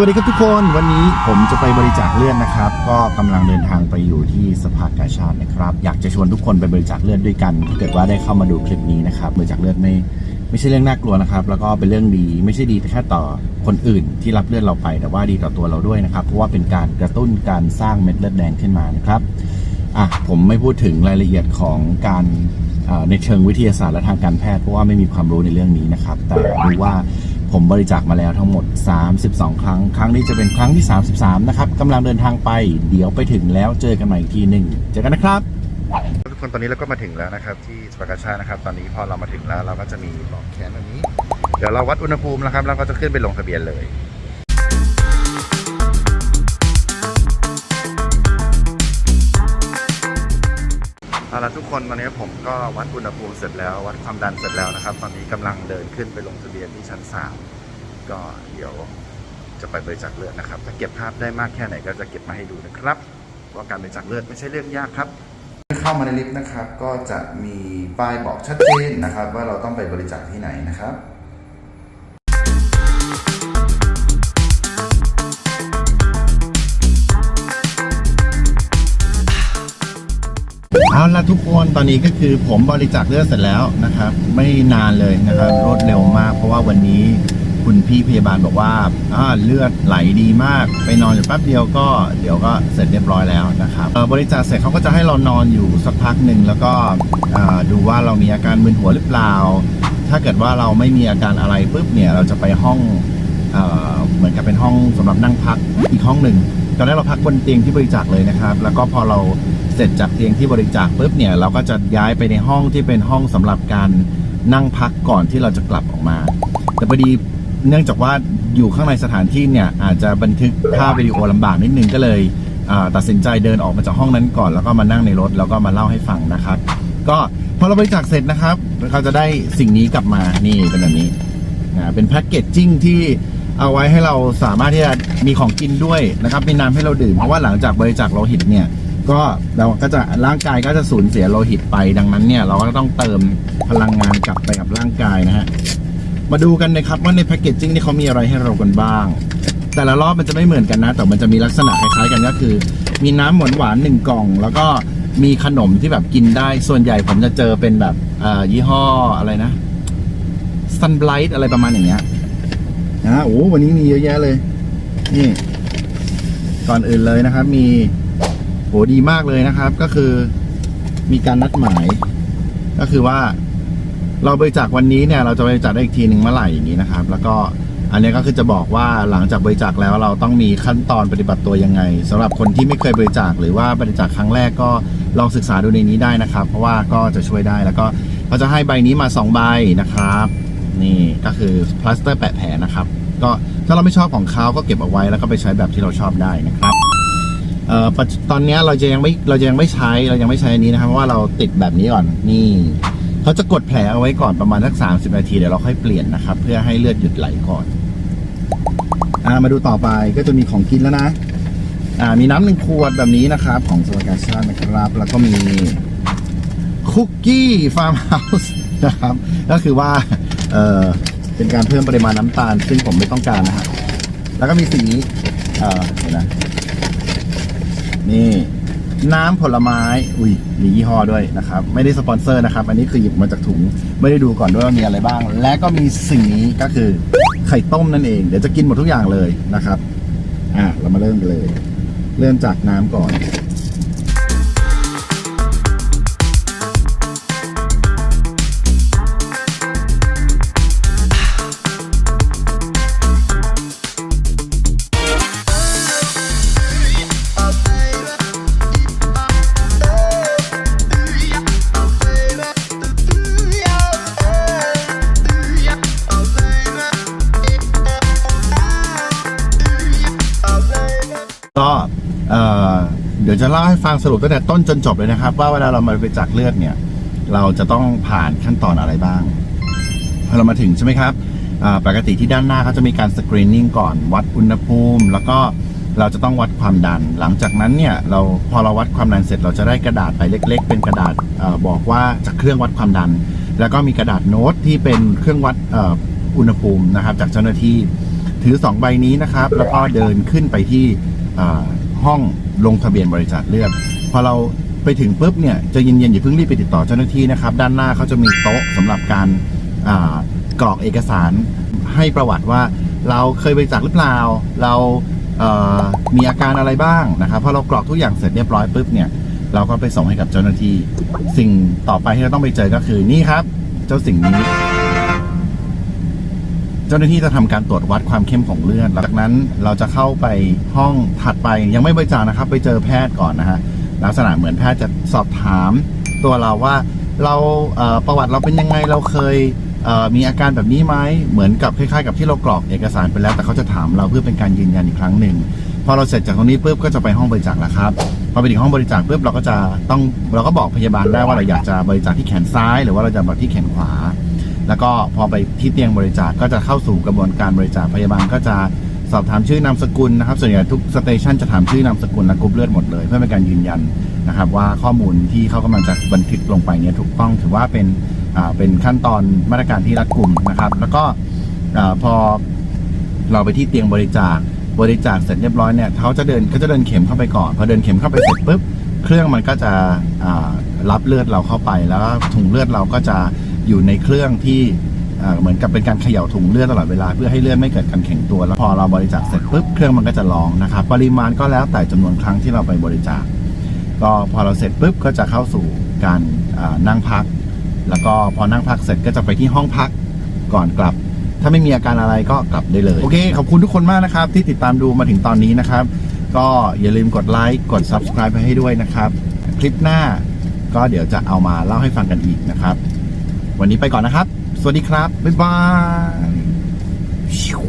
วัสดีครับทุกคนวันนี้ผมจะไปบริจาคเลือดนะครับ ก็กำลังเดินทางไปอยู่ที่สภากาชาตินะครับ อยากจะชวนทุกคนไปบริจาคเลือดด้วยกันถ้าเกิดว่าได้เข้ามาดูคลิปนี้นะครับบริจาคเลือดไม่ไม่ใช่เรื่องน่ากลัวนะครับ แล้วก็เป็นเรื่องดีไม่ใช่ดีแค่ต่อคนอื่นที่รับเลือดเราไป แต่ว่าดีต่อตัวเราด้วยนะครับ เพราะว่าเป็นการกระตุ้นการสร้างเม็ดเลือดแดงขึ้นมานะครับอะผมไม่พูดถึงรายละเอียดของการในเชิงวิทยาศาสตร์และทางการแพทย์เพราะว่าไม่มีความรู้ในเรื่องนี้นะครับ แต่รู้ว่า ผมบริจาคมาแล้วทั้งหมด 32 ครั้ง ครั้งนี้จะเป็นครั้งที่ 33 นะครับกำลังเดินทางไป เดี๋ยวไปถึงแล้วเจอกันใหม่อีกทีหนึ่งเจอกันนะครับทุกคนตอนนี้เราก็มาถึงแล้วนะครับ ที่สปากาชานะครับ ตอนนี้พอเรามาถึงแล้วเราก็จะมีบอกแขนแบบนี้ เดี๋ยวเราวัดอุณหภูมินะครับ แล้วก็จะขึ้นไปลงทะเบียนเลย ทุกคนตอนนี้ผมก็วัดอุณหภูมิเสร็จแล้ว วัดความดันเสร็จแล้วนะครับ ตอนนี้กำลังเดินขึ้นไปลงทะเบียนที่ชั้นสามก็เดี๋ยวจะไปบริจาคเลือดนะครับ ถ้าเก็บภาพได้มากแค่ไหนก็จะเก็บมาให้ดูนะครับว่าการบริจาคเลือดไม่ใช่เรื่องยากครับเข้ามาในลิฟต์นะครับ ก็จะมีป้ายบอกชัดเจนนะครับ ว่าเราต้องไปบริจาคที่ไหนนะครับ อาละทุกคนตอนนี้ก็คือผมบริจาคเลือดเสร็จแล้วนะครับ ไม่นานเลยนะครับรวดเร็วมาก เพราะว่าวันนี้คุณพี่พยาบาลบอกว่าเลือดไหลดีมาก ไปนอนอยู่แป๊บเดียวก็เดี๋ยวก็เสร็จเรียบร้อยแล้วนะครับบริจาคเสร็จเขาก็จะให้เรานอนอยู่สักพักหนึ่งแล้วก็ดูว่าเรามีอาการมึนหัวหรือเปล่า ถ้าเกิดว่าเราไม่มีอาการอะไรปุ๊บเนี่ยเราจะไปห้องเอเหมือนกับเป็นห้องสำหรับนั่งพักอีกห้องหนึ่ง ตอนแรกเราพักบนเตียงที่บริจาคเลยนะครับ แล้วก็พอเราเสร็จจากเตียงที่บริจาคปุ๊บเนี่ยเราก็จะย้ายไปในห้องที่เป็นห้องสำหรับการนั่งพักก่อนที่เราจะกลับออกมา แต่พอดีเนื่องจากว่าอยู่ข้างในสถานที่เนี่ยอาจจะบันทึกภาพวิดีโอลำบากนิดนึงก็เลยตัดสินใจเดินออกมาจากห้องนั้นก่อนแล้วก็มานั่งในรถแล้วก็มาเล่าให้ฟังนะครับ ก็พอเราบริจาคเสร็จนะครับ เราจะได้สิ่งนี้กลับมานี่เป็นแบบนี้นะเป็นแพ็กเกจจิ้งที่ เอาไว้ให้เราสามารถที่จะมีของกินด้วยนะครับ มีน้ำให้เราดื่มเพราะว่าหลังจากบริจาคโลหิตเนี่ยก็เราก็จะร่างกายก็จะสูญเสียโลหิตไปดังนั้นเนี่ย เราก็ต้องเติมพลังงานกลับไปกับร่างกายนะฮะมาดูกันนะครับว่าในแพ็กเกจจิ้งนี่เขามีอะไรให้เรากันบ้าง แต่ละรอบมันจะไม่เหมือนกันนะ แต่มันจะมีลักษณะคล้ายๆกันก็คือ มีน้ำหวานหวานหนึ่งกล่อง แล้วก็มีขนมที่แบบกินได้ส่วนใหญ่ผมจะเจอเป็นแบบยี่ห้ออะไรนะซันไบ i ท์อะไรประมาณอย่างเงี้ย นะโอ้วันนี้มีเยอะแยะเลย นี่ก่อนอื่นเลยนะครับ มีโหดีมากเลยนะครับ ก็คือมีการนัดหมาย ก็คือว่า เราบริจาควันนี้เนี่ย เราจะบริจาคได้อีกทีหนึ่งเมื่อไหร่อย่างนี้นะครับ แล้วก็อันนี้ก็คือจะบอกว่าหลังจากบริจาคแล้วเราต้องมีขั้นตอนปฏิบัติตัวยังไงสำหรับคนที่ไม่เคยบริจาคหรือว่าบริจาคครั้งแรกก็ลองศึกษาดูในนี้ได้นะครับ เพราะว่าก็จะช่วยได้แล้วก็เขาจะให้ใบนี้มาสองใบนะครับ นี่ก็คือพลาสเตอร์แปะแผลนะครับ ก็ถ้าเราไม่ชอบของเขาก็เก็บเอาไว้แล้วก็ไปใช้แบบที่เราชอบได้นะครับเอ่อตอนนี้เราจะยังไม่เราจะยังไม่ใช้เรายังไม่ใช้อันนี้นะครับเพราะว่าเราติดแบบนี้ก่อนนี่เขาจะกดแผลเอาไว้ก่อนประมาณสักสามสิบนาทีเดี๋ยวเราค่อยเปลี่ยนนะครับ เพื่อให้เลือดหยุดไหลก่อนอ่ามาดูต่อไปก็จะมีของกินแล้วนะอ่ามีน้ำหนึ่งขวดแบบนี้นะครับ ของสวัสดิการชาตินะครับ แล้วก็มีคุกกี้ฟาร์มเฮาส์นะครับ ก็คือว่าเออ เป็นการเพิ่มปริมาณน้ำตาล ซึ่งผมไม่ต้องการนะฮะแล้วก็มีสิ่งนี้เออเห็นนะนี่น้ำผลไม้ อุ้ย มียี่ห้อด้วยนะครับ ไม่ได้สปอนเซอร์นะครับ อันนี้คือหยิบมาจากถุง ไม่ได้ดูก่อนด้วยว่ามีอะไรบ้าง และก็มีสิ่งนี้ก็คือไข่ต้มนั่นเอง เดี๋ยวจะกินหมดทุกอย่างเลยนะครับ อะ เรามาเริ่มกันเลย เริ่มจากน้ำก่อน ดี๋ยวจะเล่าให้ฟังสรุปตั้งแต่ต้นจนจบเลยนะครับ ว่าเวลาเรามาบริจาคเลือดเนี่ย เราจะต้องผ่านขั้นตอนอะไรบ้างพอเรามาถึงใช่ไหมครับปกติที่ด้านหน้าเขาจะมีการสกรีนนิ่งก่อน วัดอุณหภูมิ แล้วก็เราจะต้องวัดความดัน หลังจากนั้นเนี่ยเราพอเราวัดความดันเสร็จ เราจะได้กระดาษไปเล็ก ๆ เป็นกระดาษอบอกว่าจากเครื่องวัดความดัน แล้วก็มีกระดาษโน้ตที่เป็นเครื่องวัดอ,อุณหภูมินะครับ จากเจ้าหน้าที่ถือ 2 ใบนี้นะครับ แล้วก็เดินขึ้นไปที่ ห้องลงทะเบียนบริจาคเลือดพอเราไปถึงปุ๊บเนี่ยจะเย็นๆอย่าเพิ่งรีบไปติดต่อเจ้าหน้าที่นะครับ ด้านหน้าเขาจะมีโต๊ะสำหรับการกรอกเอกสารให้ประวัติว่าเราเคยบริจาคหรือเปล่า เรามีอาการอะไรบ้างนะครับพอเรากรอกทุกอย่างเสร็จเรียบร้อยปุ๊บเนี่ยเราก็ไปส่งให้กับเจ้าหน้าที่ สิ่งต่อไปที่เราต้องไปเจอก็คือนี่ครับ เจ้าสิ่งนี้ เจ้าหน้าที่จะทำการตรวจวัดความเข้มของเลือด หลังจากนั้นเราจะเข้าไปห้องถัดไปยังไม่บริจาคนะครับ ไปเจอแพทย์ก่อนนะฮะลักษณะเหมือนแพทย์จะสอบถามตัวเราว่าเราเประวัติเราเป็นยังไงเราเคยเมีอาการแบบนี้ไหมเหมือนกับคล้ายๆ กับที่เรากรอกเอกสารไปแล้ว แต่เขาจะถามเราเพื่อเป็นการยืนยันอีกครั้งหนึ่งพอเราเสร็จจากตรงนี้ปุ๊บก็จะไปห้องบริจาคแล้วครับพอไปถึงห้องบริจาคปุ๊บเราก็จะต้องเราก็บอกพยาบาลได้ว่าเราอยากจะบริจาคที่แขนซ้าย หรือว่าเราจะบริจาคที่แขนขวา แล้วก็พอไปที่เตียงบริจาคก็จะเข้าสู่กระบวนการบริจาคพยาบาลก็จะสอบถามชื่อนามสกุลนะครับ ส่วนใหญ่ทุกสเตชันจะถามชื่อนามสกุลและกรุ๊ปเลือดหมดเลยเพื่อเป็นการยืนยันนะครับว่าข้อมูลที่เขากำลังจะบันทึกลงไปเนี่ยถูกต้องถือว่าเป็นเป็นขั้นตอนมาตรการที่รัดกุมนะครับ แล้วก็พอเราไปที่เตียงบริจาคบริจาคเสร็จเรียบร้อยเนี่ยเขาจะเดินเขาจะเดินเข็มเข้าไปก่อนพอเดินเข็มเข้าไปเสร็จปุ๊บเครื่องมันก็จะรับเลือดเราเข้าไปแล้วถุงเลือดเราก็จะ อยู่ในเครื่องที่เหมือนกับเป็นการเขย่าถุงเลือดตลอดเวลาเพื่อให้เลือดไม่เกิดการแข็งตัว แล้วพอเราบริจาคเสร็จปุ๊บเครื่องมันก็จะร้องนะครับ ปริมาณก็แล้วแต่จำนวนครั้งที่เราไปบริจาค ก็พอเราเสร็จปุ๊บก็จะเข้าสู่การนั่งพัก แล้วก็พอนั่งพักเสร็จก็จะไปที่ห้องพักก่อนกลับ ถ้าไม่มีอาการอะไรก็กลับได้เลย โอเค ขอบคุณทุกคนมากนะครับ ที่ติดตามดูมาถึงตอนนี้นะครับ ก็อย่าลืมกดไลค์กด subscribe ไปให้ด้วยนะครับ คลิปหน้าก็เดี๋ยวจะเอามาเล่าให้ฟังกันอีกนะครับ วันนี้ไปก่อนนะครับ สวัสดีครับ บ๊ายบาย